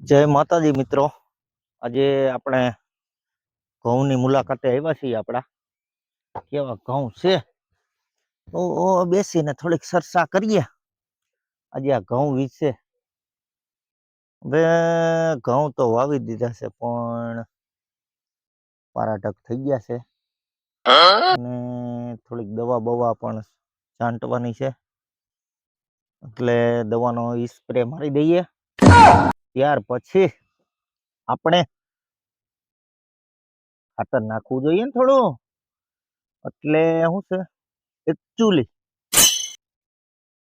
જય માતાજી મિત્રો. આજે આપણે ઘઉંની મુલાકાતે આવ્યા છીએ આપણા. કેવા ઘઉં છે? તો બેસીને થોડીક ચર્ચા કરીએ. આજે આ ઘઉં વિશે. હવે ઘઉં તો વાવી દીધા છે, પણ પારાટક થઈ ગયા છે. અને થોડીક દવા બવા પણ છાંટવાની છે. એટલે દવાનો સ્પ્રે મારી દઈએ. ત્યાર પછી આપણે ખાતર નાખવું જોઈએ ને થોડું. એટલે શું છે એકચ્યુઅલી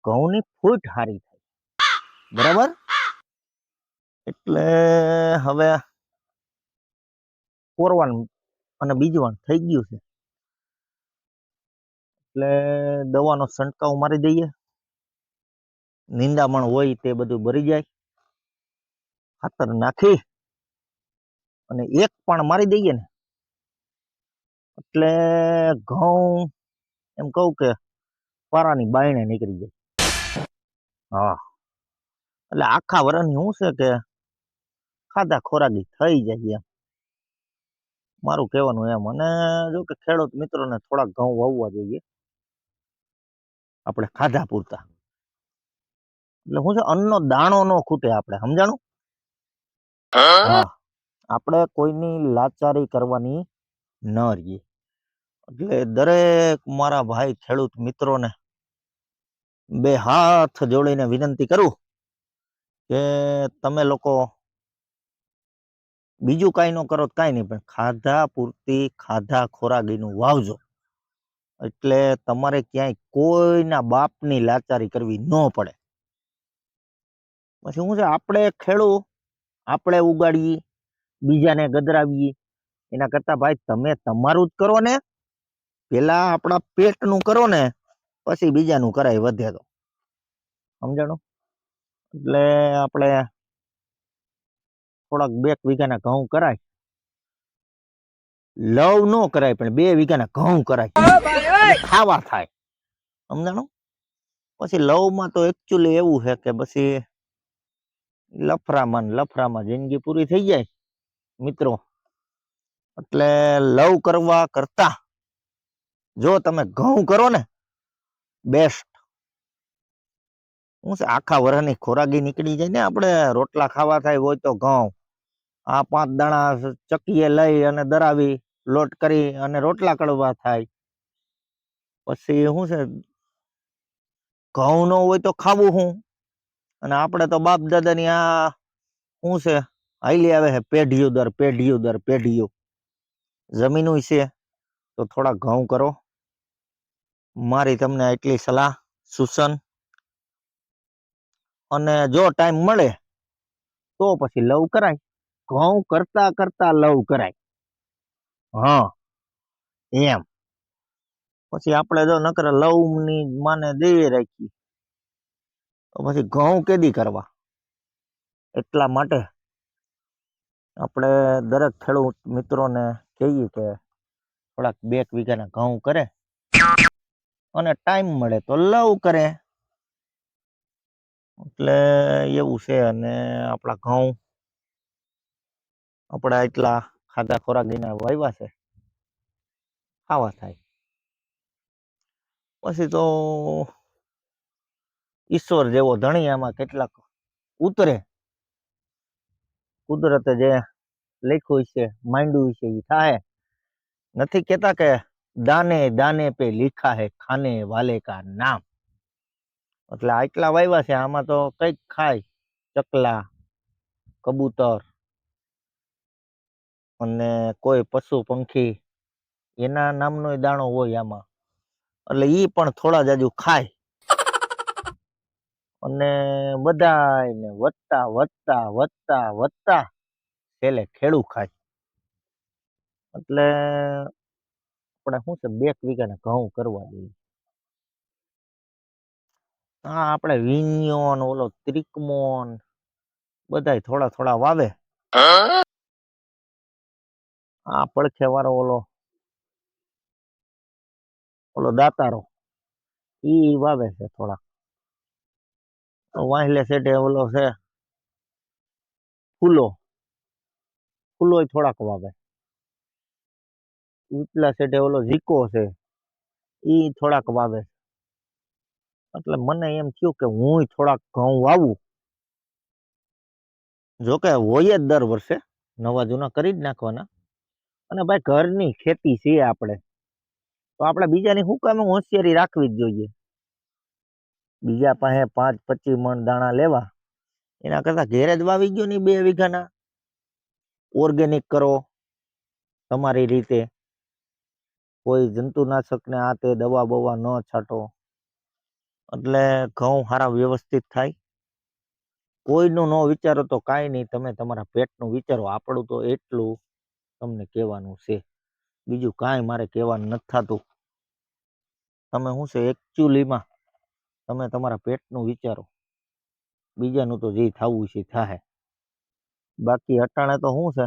ઘઉંની ફૂટ હારી થાય. બરાબર? એટલે હવે કોરવાનું અને બીજવાનું થઈ ગયું છે. એટલે દવાનો છંટકાવ મારી દઈએ. નિંદામણ હોય તે બધું ભરી જાય. ખાતર નાખી અને એક પણ મારી દઈએ ને, એટલે ઘઉં એમ કહું કે પારાની બાયણે નીકળી જાય. હા. એટલે આખા વરની શું છે કે ખાધા ખોરાકી થઈ જાય એમ. મારું કહેવાનું એમ. અને જો કે ખેડૂત મિત્રોને થોડાક ઘઉં વાવવા જોઈએ. આપણે ખાધા પૂરતા. એટલે શું છે, અન્નનો દાણો ન ખૂટે આપણે, સમજાણું? આપણે કોઈની લાચારી કરવાની ન રહીએ. એટલે દરેક મારા ભાઈ ખેડૂત મિત્રોને બે હાથ જોડીને વિનંતી કરું કે તમે લોકો બીજું કાંઈ ન કરો કાંઈ નહીં, પણ ખાધા પૂરતી ખાધા ખોરાકીનું વાવજો. એટલે તમારે ક્યાંય કોઈના બાપની લાચારી કરવી ન પડે. પછી શું છે, આપણે ખેડૂ આપણે ઉગાડીએ બીજાને ગદરાવીએ એના કરતા ભાઈ તમે તમારું જ કરો ને. પેલા આપણા પેટનું કરો ને પછી બીજાનું કરાય વધે તો. સમજાણું? એટલે આપણે થોડાક બે વીઘાના ઘઉં કરાય. લવ નો કરાય પણ બે વીઘાના ઘઉં કરાય. ખાવા થાય. સમજાણું? પછી લવમાં તો એકચ્યુઅલી એવું છે કે પછી લફરામાં લફરામાં જિંદગી પૂરી થઈ જાય. મિત્રો, એટલે લવ કરવા કરતા જો તમે ઘઉં કરો ને બેસ્ટ હું છે, આખા વર્ષની ખોરાકી નીકળી જાય ને, આપણે રોટલા ખાવા થાય હોય તો ઘઉં. આ પાંચ દાણા ચકીએ લઈ અને દરાવી, લોટ કરી અને રોટલા કડવા થાય. પછી શું છે, ઘઉં નો હોય તો ખાવું શું અને આપણે તો બાપ દાદાની આ શું છે? હાલી આવે છે, પેઢીઓ દર પેઢીઓ દર, પેઢીઓ. જમીનું છે, તો થોડા ઘઉં કરો. મારી તમને એટલી સલાહ, સૂચન. અને જો ટાઈમ મળે, તો પછી લવ કરાય. ઘઉં કરતા કરતા લવ કરાય. હા, એમ. પછી આપણે જો નકર લવની માને દઈએ રાખી પછી ઘઉં કેદી કરવા? એટલા માટે આપણે દરેક ખેડૂત મિત્રોને કહીએ કે થોડાક બે વીઘાના ઘઉં કરે અને ટાઈમ મળે તો લવ કરે. એટલે એવું છે અને આપણા ઘઉં આપણા એટલા ખાધા ખોરાકીના વાવ્યા છે. ખાવા થાય. પછી તો ઈશ્વર જેવો ધણી આમાં કેટલાક ઉતરે. કુદરતે જે લખ્યું છે, માંડ્યું છે એ થાય. નથી કેતા કે દાને દાને પે લીખા હે ખાને વાલે કા નામ. એટલે આટલા વાવ્યા છે, આમાં તો કંઈક ખાય, ચકલા, કબૂતર અને કોઈ પશુ પંખી, એના નામનો દાણો હોય આમાં. એટલે ઈ પણ થોડા જાજુ ખાય. અને બધાને વધતા વધતા વધતા વધતા છેલ્લે ખેડૂ ખાય. એટલે આપણે શું છે, બે વીઘાને ઘઉં કરવા જોઈએ. હા આપણે વિનિયોન ઓલો ત્રિકમોન, બધાય થોડા થોડા વાવે. આ પડખે વાળો ઓલો ઓલો દાતારો, ઈ વાવે છે થોડા વાહલે સેટે ઓલો છે ફૂલો. ફૂલો થોડાક વાવે. ઉપલા સેટે ઓલો ઝીકો છે એ થોડાક વાવે. એટલે મને એમ થયું કે હું થોડાક ઘઉં વાવું. જોકે હોય જ દર વર્ષે, નવા જૂના કરી જ નાખવાના. અને ભાઈ ઘરની ખેતી છે આપણે. તો આપણે બીજાની શું કામ હોશિયારી રાખવી જ જોઈએ. બીજા પાસે પાંચ પચીસ મણ દાણા લેવા. એના કરતા ઘેરે જ વાવી ગયો ને બે વીઘાના. ઓર્ગેનિક કરો. તમારી રીતે. કોઈ જંતુનાશકને આ તે દવા બવા ન છાંટો. એટલે ઘઉં સારા વ્યવસ્થિત થાય. કોઈનું ન વિચારો તો કાંઈ નહીં. તમે તમારા પેટનું વિચારો. આપણું તો એટલું તમને કહેવાનું છે. બીજું કાંઈ મારે કહેવાનું નથી થતું. તમે શું છે એકચ્યુઅલીમાં તમે તમારા પેટનું વિચારો. બીજાનું તો જે થવું છે થાય બાકી અટાણે તો શું છે?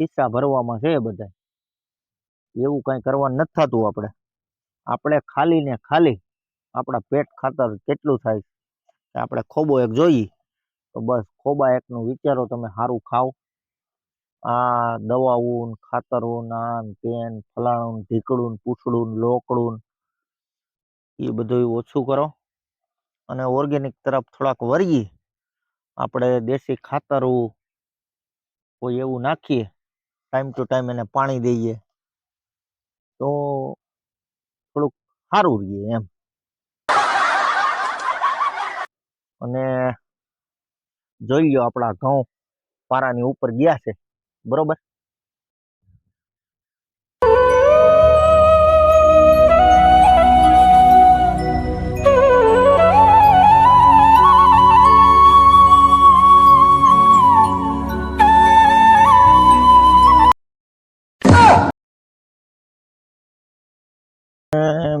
ખિસ્સા ભરવામાં છે બધા એવું કાંઈ કરવાનું નથી થતું આપણે. આપણે ખાલી ને ખાલી આપણા પેટ ખાતર કેટલું થાય આપણે ખોબો એક જોઈએ. તો બસ ખોબા એકનું વિચારો તમે સારું ખાઓ. આ દવાઓ ખાતરો તેન આ ને તે ને ફલાણું ઢીકડું પૂછડું લોકડું એ બધું ઓછું કરો. અને ઓર્ગેનિક તરફ થોડાક વળીએ આપણે દેશી ખાતરું કોઈ એવું નાખીએ ટાઈમ ટુ ટાઈમ એને પાણી દઈએ, તો થોડુંક સારું રહીએ એમ. અને જોઈ લો આપણા ઘઉં પારાની ઉપર ગયા છે, બરોબર?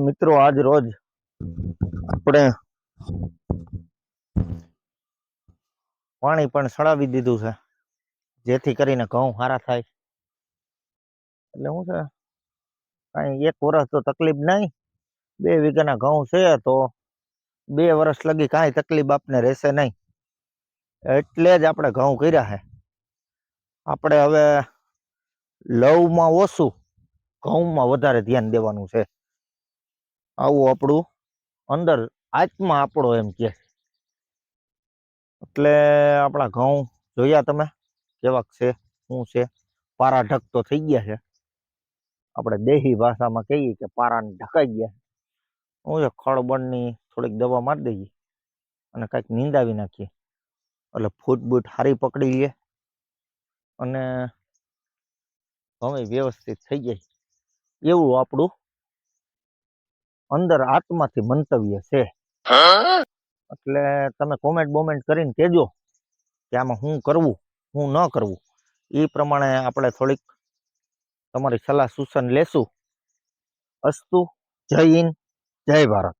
મિત્રો, આજ રોજ આપણે પાણી પણ સળાવી દીધું છે. જેથી કરીને ઘઉં સારા થાય. એટલે શું છે, કાંઈ એક વર્ષ તો તકલીફ નહીં. બે વીઘાના ઘઉં છે તો બે વર્ષ લગી કાંઈ તકલીફ આપને રહેશે નહીં. એટલે જ આપણે ઘઉં કર્યા છે. આપણે હવે લવમાં ઓછું ઘઉંમાં વધારે ધ્યાન દેવાનું છે. આવું આપણું અંદર આત્મા આપણો એમ કે એટલે આપણા ઘઉં જોયા તમે? કેવાક છે, શું છે? પારા ઢક તો થઈ ગયા છે. આપણે દેહી ભાષામાં કહીએ કે પારાને ઢકાઈ ગયા શું છે ખળબળની થોડીક દવા મારી દઈએ અને કાંઈક નીંદાવી નાખીએ. એટલે ફૂટ બૂટ હારી પકડી લે અને હવે વ્યવસ્થિત થઈ જાય. એવું આપણું અંદર આત્માથી મંતવ્ય છે. એટલે તમે કોમેન્ટ બોમેન્ટ કરીને કહેજો કે આમાં હું કરવું હું ન કરવું. એ પ્રમાણે આપણે થોડીક તમારી સલાહ સૂચન લેશું. અસ્તુ જય હિન્દ જય ભારત.